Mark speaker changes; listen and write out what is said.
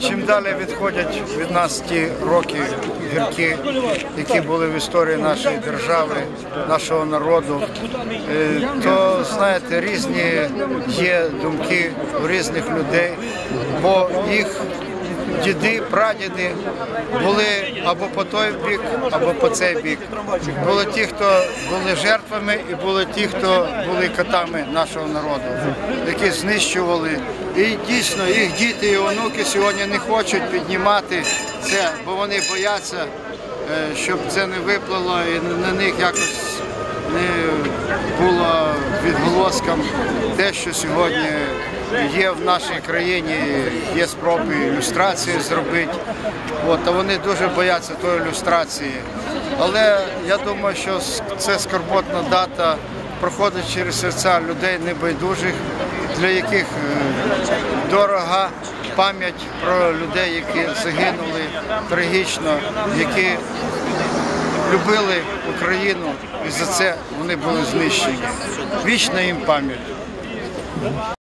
Speaker 1: чим далі відходять від нас ті роки гіркі, які були в історії нашої держави, нашого народу, е, то знаєте, різні є думки у різних людей, бо їх діди, прадіди були або по той бік, або по цей бік. Були ті, хто були жертвами, і були ті, хто були котами нашого народу, які знищували. І дійсно їх діти і онуки сьогодні не хочуть піднімати це, бо вони бояться, е, щоб це не виплило і на них якось не було відголоском те, що сьогодні є в нашій країні, є спроби ілюстрації зробити. От, а вони дуже бояться тої ілюстрації. Але я думаю, що це скорботна дата проходить через серця людей небайдужих, для яких е, дорога пам'ять про людей, які загинули трагічно, які любили Україну і за це вони були знищені. Вічна їм пам'ять.